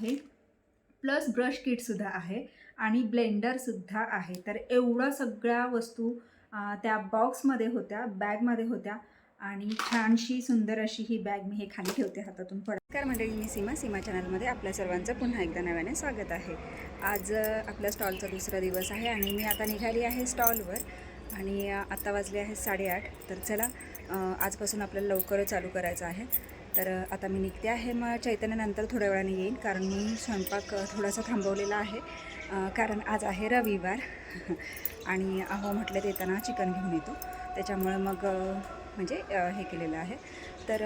आहे. Plus brush किटसुद्धा आहे. आणि ब्लेंडरसुद्धा आहे. तर एवढं सगळ्या वस्तू त्या बॉक्समध्ये होत्या बॅगमध्ये होत्या. आणि छानशी सुंदर अशी ही बॅग मी हे खाली ठेवते हातातून. पड नमस्कार मंडळी मी सीमा. सीमा चॅनलमध्ये आपल्या सर्वांचं पुन्हा एकदा नव्याने स्वागत आहे. आज आपल्या स्टॉलचा दुसरा दिवस आहे आणि मी आता निघाली आहे स्टॉलवर आणि आत्ता वाजले आहेत साडेआठ. तर चला आजपासून आपल्याला लवकर चालू करायचं आहे. तर आता मी निघते आहे. मग चैतन्यानंतर थोड्या वेळाने येईन कारण मी स्वयंपाक थोडासा थांबवलेला आहे. कारण आज आहे रविवार आणि अहो म्हटलं येताना चिकन घेऊन येतो. त्याच्यामुळे मग म्हणजे हे केलेलं आहे. तर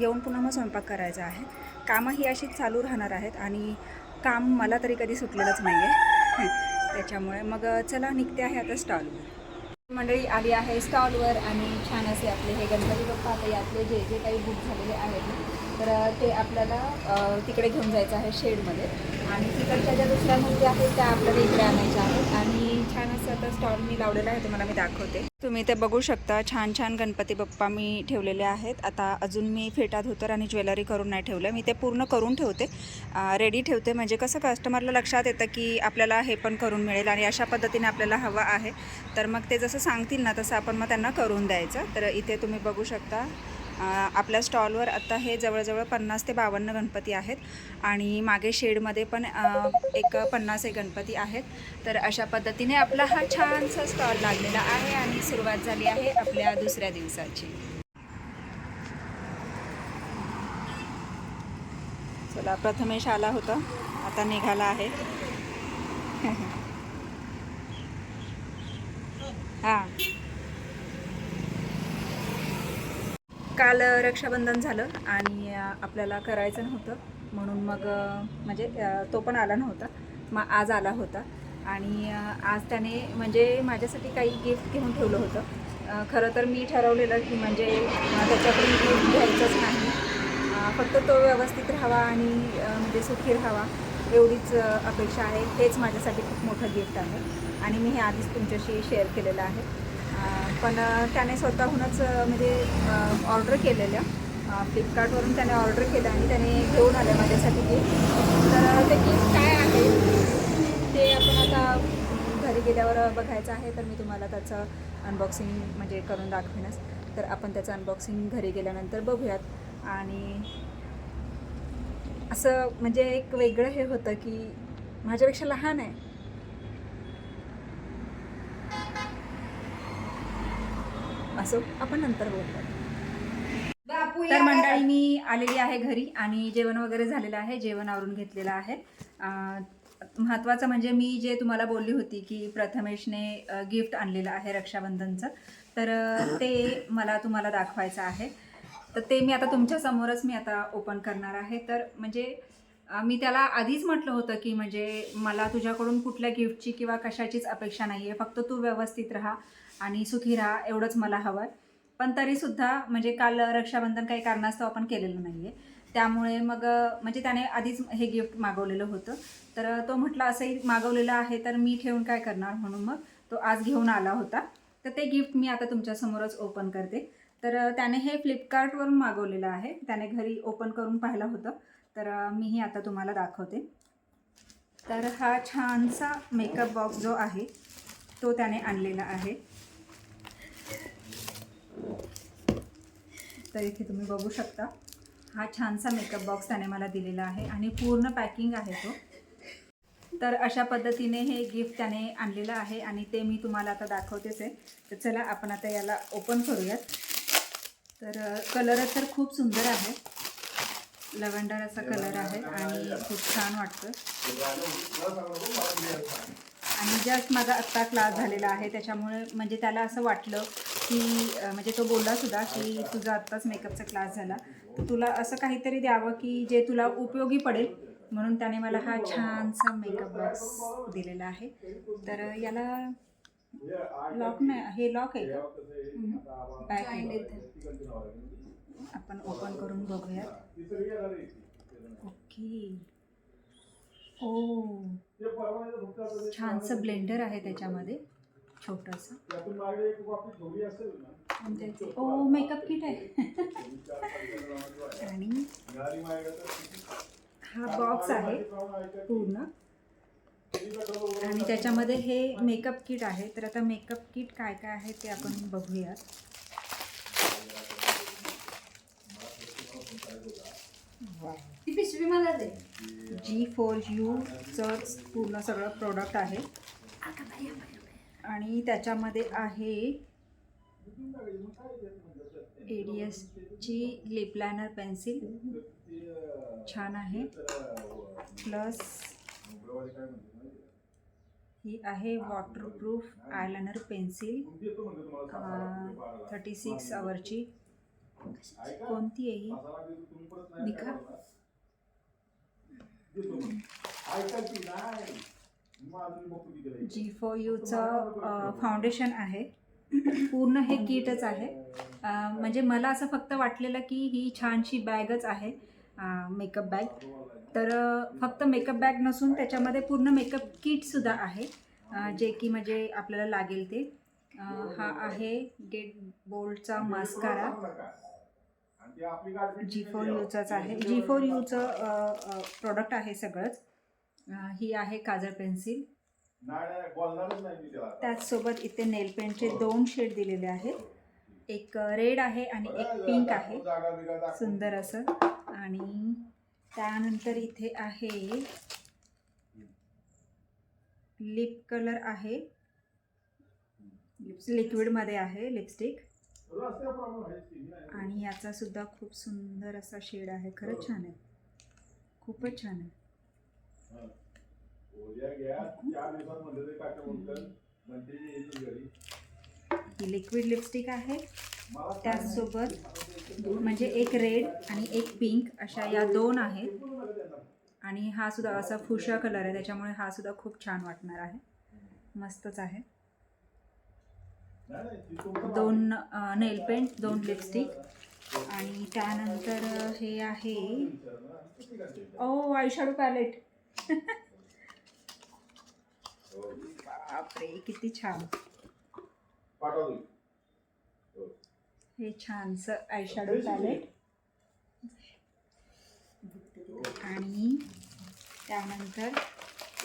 येऊन पुन्हा मग स्वयंपाक करायचा आहे. कामं ही अशीच चालू राहणार आहेत आणि काम मला तरी कधी सुटलेलंच नाही आहे त्याच्यामुळे मग चला निघते आहे आता स्टॉलवर. मंडळी आली आहे स्टॉलवर आणि छान असे आपले हे गणपती बाप्पा आता यातले जे जे काही बुक झालेले आहेत तर ते आपल्याला तिकडे घेऊन जायचं आहे शेडमध्ये. आणि तिकडच्या ज्या दुसऱ्या मूर्ती आहेत त्या आपल्याला इकडे आणायच्या आहेत. आणि स्टॉल मी लावलेला आहे तुम्हाला मी दाखवते. तुम्ही ते बघू शकता छान छान गणपती बाप्पा मी ठेवलेले आहेत. आता अजून मी फेटा धोतर आणि ज्वेलरी करून नाही ठेवलं मी ते पूर्ण करून ठेवते. रेडी ठेवते म्हणजे कसं कस्टमरला लक्षात येतं की आपल्याला हे पण करून मिळेल आणि अशा पद्धतीने आपल्याला हवं आहे. तर मग ते जसं सांगतील ना तसं आपण मग त्यांना करून द्यायचं. तर इथे तुम्ही बघू शकता आपल्या स्टॉलवर आता हे जवळजवळ पन्नास ते बावन्न गणपती आहेत आणि मागे शेडमध्ये पण एक पन्नास एक गणपती आहेत. तर अशा पद्धतीने आपला हा छानसा स्टॉल लागलेला आहे आणि सुरुवात झाली आहे आपल्या दुसऱ्या दिवसाची. चला प्रथमेश आला होता. आता निघाला आहे हां काल रक्षाबंधन झालं आणि आपल्याला करायचं नव्हतं. म्हणून मग म्हणजे तो पण आला नव्हता. मग आज आला होता. आणि आज त्याने म्हणजे माझ्यासाठी काही गिफ्ट घेऊन ठेवलं होतं. खरं तर मी ठरवलेलं की म्हणजे त्याच्याकडून गिफ्ट घ्यायचंच नाही. फक्त तो व्यवस्थित राहावा आणि म्हणजे सुखी राहावा. एवढीच अपेक्षा आहे. हेच माझ्यासाठी खूप मोठं गिफ्ट आहे. आणि मी हे आधीच तुमच्याशी शेअर केलेलं आहे. पण त्याने स्वतःहूनच म्हणजे ऑर्डर केलेलं. फ्लिपकार्टवरून त्याने ऑर्डर केलं आणि त्याने घेऊन आलं माझ्यासाठी गिफ्ट तर ते गिफ्ट काय आहे? ते आपण आता घरी गेल्यावर बघायचं आहे. तर मी तुम्हाला त्याचं अनबॉक्सिंग म्हणजे करून दाखवेनच. तर आपण त्याचं अनबॉक्सिंग घरी गेल्यानंतर बघूयात. आणि असं म्हणजे एक वेगळं हे होतं की माझ्यापेक्षा लहान आहे. असो आपण नंतर बोलूया. तर मंडळी मी आलेली आहे घरी आणि जेवण वगैरे झालेलं आहे जेवण आवरून घेतलेलं आहे. महत्त्वाचं म्हणजे मी जे तुम्हाला बोलली होती की प्रथमेशने गिफ्ट आणलेलं आहे रक्षाबंधनचं तर ते मला तुम्हाला दाखवायचं आहे. तर ते मी आता तुमच्यासमोरच मी आता ओपन करणार आहे. तर म्हणजे मी त्याला आधीच म्हटलं होतं की म्हणजे मला तुझ्याकडून कुठल्या गिफ्टची किंवा कशाचीच अपेक्षा नाही आहे फक्त तू व्यवस्थित राहा. आणि सुखी एवढंच मला हवं. आहे पण तरीसुद्धा म्हणजे काल रक्षाबंधन काही कारणास्तव आपण केलेलं नाही आहे त्यामुळे मग म्हणजे त्याने आधीच हे गिफ्ट मागवलेलं होतं. तर तो म्हटला असंही मागवलेलं आहे तर मी ठेवून काय करणार? म्हणून मग तो आज घेऊन आला होता. तर ते गिफ्ट मी आता तुमच्यासमोरच ओपन करते. तर त्याने हे फ्लिपकार्टवरून मागवलेलं आहे. त्याने घरी ओपन करून पाहिलं होतं. तर मीही आता तुम्हाला दाखवते. तर हा छानसा मेकअप बॉक्स जो आहे तो त्याने आणलेला आहे. तर इथे तुम्ही बघू शकता. हा छानसा मेकअप बॉक्स त्याने मला दिलेला आहे आणि पूर्ण पॅकिंग आहे तो. तर अशा पद्धतीने हे गिफ्ट त्याने आणलेलं आहे आणि ते मी तुम्हाला आता दाखवतेच आहे. तर चला आपण आता याला ओपन करूयात. तर कलर तर खूप सुंदर आहे. लव्हेंडर असा कलर आहे आणि खूप छान वाटतं. आणि जस्ट माझा आत्ता क्लास झालेला आहे त्याच्यामुळे म्हणजे त्याला असं वाटलं की म्हणजे तो बोलला सुद्धा की तुझा आत्ताच मेकअपचा क्लास झाला. तर तुला असं काहीतरी द्यावं की जे तुला उपयोगी पडेल. म्हणून त्याने मला हा छानसा मेकअप बॉक्स दिलेला आहे. तर याला लॉक नाही हे लॉक आहे का? बॅक आपण ओपन करून बघूया ओके. ओ. छानसं ब्लेंडर आहे त्याच्यामध्ये. छोटंसं. ओ मेकअप किट आहे. आणि हा बॉक्स आहे पूर्ण. आणि त्याच्यामध्ये हे मेकअप किट आहे. तर आता मेकअप किट काय काय आहे ते आपण बघूयात. ती पिशवी मला दे. जी फोर यूचंच पूर्ण सगळं प्रोडक्ट आहे. आणि त्याच्यामध्ये आहे ए डी एसची लिप लायनर पेन्सिल छान आहे. प्लस ही आहे waterproof eyeliner pencil thirty six आवरची कोणती आहे ही? दिखा. जी फोर यूचं फाउंडेशन आहे. पूर्ण हे किटच आहे. अं, म्हणजे मला असं फक्त वाटलेलं की ही छानशी बॅगच आहे मेकअप बॅग तर फक्त मेकअप बॅग नसून त्याच्यामध्ये पूर्ण मेकअप किटसुद्धा आहे. जे की म्हणजे आपल्याला लागेल ते. हा आहे गेट बोल्डचा मास्कारा जी फोर यूचाच आहे. जी फोर यूचं प्रोडक्ट आहे सगळंच. ही आहे काजळ पेन्सिल. त्याचसोबत इथे नेल पेंटचे दोन शेड दिलेले आहेत. एक रेड आहे आणि एक पिंक आहे. सुंदर असं. आणि त्यानंतर इथे आहे लिप कलर आहे. लिप्स लिक्विडमध्ये आहे लिपस्टिक. आणि याचा सुद्धा खूप सुंदर असा शेड आहे. खरंच छान आहे. खूपच छान आहे. ही. लिक्विड लिपस्टिक आहे. त्याचसोबत म्हणजे एक रेड आणि एक पिंक अशा या दोन आहेत. आणि हा सुद्धा असा फुशा कलर आहे. त्याच्यामुळे हा सुद्धा खूप छान वाटणार आहे. मस्तच आहे. दोन नेल पेंट दोन लिपस्टिक आणि त्यानंतर हे आहे ओ आयशॅडो पॅलेट बापरे किती छान. हे छानसं आयशॅडो पॅलेट आणि त्यानंतर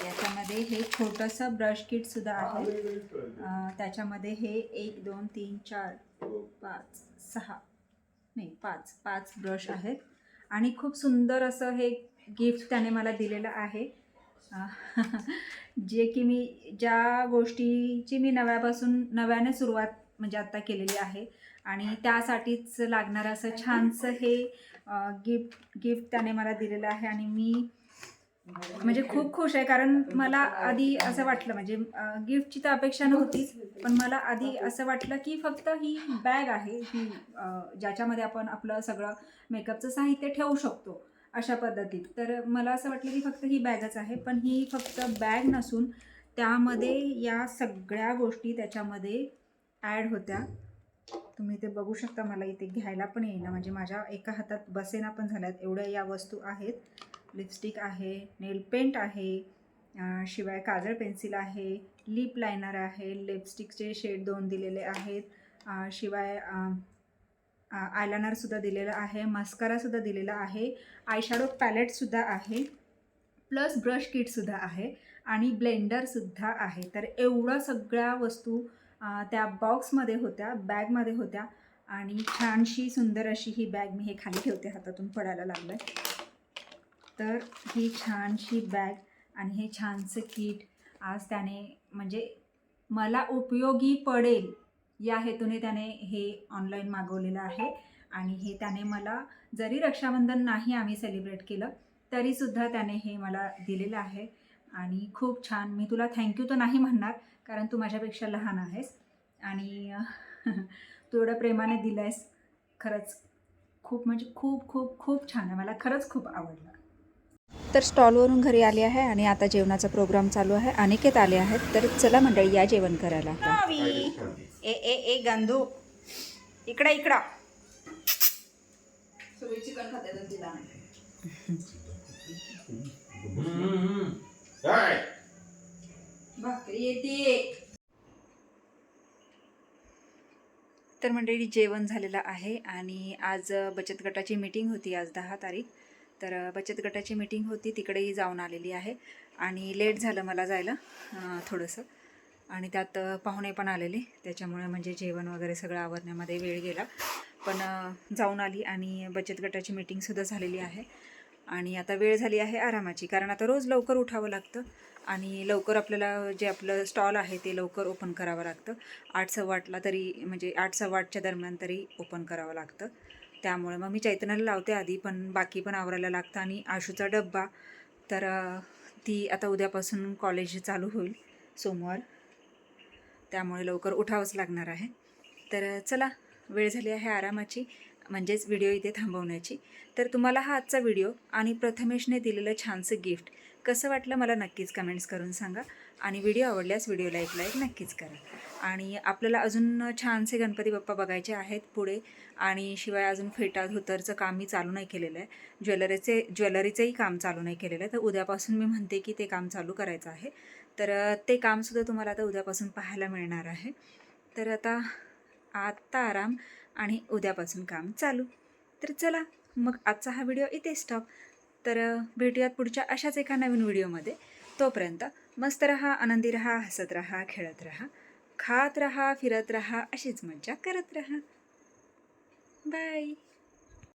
याच्यामध्ये हे छोटंसं ब्रश किटसुद्धा आहे. अं, त्याच्यामध्ये हे एक दोन तीन चार पाच सहा नाही पाच पाच ब्रश आहेत. आणि खूप सुंदर असं हे गिफ्ट त्याने मला दिलेलं आहे. जे की मी ज्या गोष्टीची मी नव्यापासून नव्याने सुरुवात म्हणजे आत्ता केलेली आहे. आणि त्यासाठीच लागणारं असं छानसं हे गिफ्ट गिफ्ट त्याने मला दिलेलं आहे. आणि मी म्हणजे खूप खुश आहे. कारण मला आधी असं वाटलं म्हणजे गिफ्टची तर अपेक्षा नव्हतीच. पण मला आधी असं वाटलं की फक्त ही बॅग आहे ही ज्याच्यामध्ये आपण आपलं सगळं मेकअपचं साहित्य ठेवू शकतो. अशा पद्धतीत. तर मला असं वाटलं की फक्त ही बॅगच आहे पण ही फक्त बॅग नसून त्यामध्ये या सगळ्या गोष्टी त्याच्यामध्ये ॲड होत्या. तुम्ही ते बघू शकता मला इथे घ्यायला पण येईना. म्हणजे माझ्या एका हातात बसेना पण झाल्यात. एवढ्या या वस्तू आहेत. लिपस्टिक आहे नेल पेंट आहे शिवाय काजळ पेन्सिल आहे लिप लायनर आहे लिपस्टिकचे शेड दोन दिलेले आहेत शिवाय आयलायनरसुद्धा दिलेलं आहे मस्कारासुद्धा दिलेला आहे आयशॅडो पॅलेटसुद्धा आहे प्लस ब्रश किटसुद्धा आहे आणि ब्लेंडरसुद्धा आहे. तर एवढं सगळ्या वस्तू त्या बॉक्समध्ये होत्या बॅगमध्ये होत्या आणि छानशी सुंदर अशी ही बॅग मी हे खाली ठेवते हातातून पडायला लागलं तर ही छानशी बॅग आणि हे छानसं किट आज त्याने म्हणजे मला उपयोगी पडेल या हेतूने त्याने हे ऑनलाईन मागवलेलं आहे. आणि हे त्याने मला जरी रक्षाबंधन नाही आम्ही सेलिब्रेट केलं तरीसुद्धा त्याने हे मला दिलेलं आहे. आणि खूप छान मी तुला थँक्यू तर नाही म्हणणार कारण तू माझ्यापेक्षा लहान आहेस. आणि तू एवढं प्रेमाने दिलं आहेस खरंच खूप म्हणजे खूप खूप खूप छान आहे. मला खरंच खूप आवडलं. तर स्टॉलवरून घरी आले आहे आणि आता जेवणाचा प्रोग्राम चालू आहे. अनेकेत आले आहेत. तर चला मंडळी या जेवण करायला ए ए ए गंधू. इकडा इकडा. सगळी चिकन खाते तर तिला नाही. भाकरी येते. तर मंडळी जेवण झालेलं आहे आणि आज बचत गटाची मीटिंग होती आज दहा तारीख. तर बचत गटाची मीटिंग होती तिकडेही जाऊन आलेली आहे. आणि लेट झालं मला जायला थोडंसं. आणि त्यात पाहुणे पण आलेले. त्याच्यामुळे म्हणजे जेवण वगैरे सगळं आवरण्यामध्ये वेळ गेला. पण जाऊन आली आणि बचत गटाची मीटिंगसुद्धा झालेली आहे. आणि आता वेळ झाली आहे आरामाची. कारण आता रोज लवकर उठावं लागतं आणि लवकर आपल्याला जे आपलं स्टॉल आहे ते लवकर ओपन करावं लागतं. आठ सव्वा आठला तरी म्हणजे आठ सव्वा आठच्या दरम्यान तरी ओपन करावं लागतं. त्यामुळे मग मी चैतन्याला लावते आधी पण बाकी पण आवरायला लागतं. आणि आशूचा डब्बा तर ती आता उद्यापासून कॉलेज चालू होईल सोमवार. त्यामुळे लवकर उठावंच लागणार आहे. तर चला वेळ झाली आहे आरामाची म्हणजेच व्हिडिओ इथे थांबवण्याची. तर तुम्हाला हा आजचा व्हिडिओ आणि प्रथमेशने दिलेलं छानसं गिफ्ट कसं वाटलं मला नक्कीच कमेंट्स करून सांगा आणि व्हिडिओ आवडल्यास व्हिडिओला एक लाईक नक्कीच करा. आणि आपल्याला अजून छानसे गणपती बाप्पा बघायचे आहेत पुढे आणि शिवाय अजून फेटा धोतरचं काम मी चालू नाही केलेलं आहे. ज्वेलरीचे ज्वेलरीचंही काम चालू नाही केलेलं आहे. तर उद्यापासून मी म्हणते की ते काम चालू करायचं आहे. तर ते कामसुद्धा तुम्हाला आता उद्यापासून पाहायला मिळणार आहे. तर आता आत्ता आराम आणि उद्यापासून काम चालू. तर चला मग आजचा हा व्हिडिओ इथे स्टॉप तर भेटूयात पुढच्या अशाच एका नवीन व्हिडिओमध्ये. तोपर्यंत मस्त रहा आनंदी रहा हसत रहा खेळत रहा खात रहा फिरत रहा अशीच मज्जा करत रहा. बाय.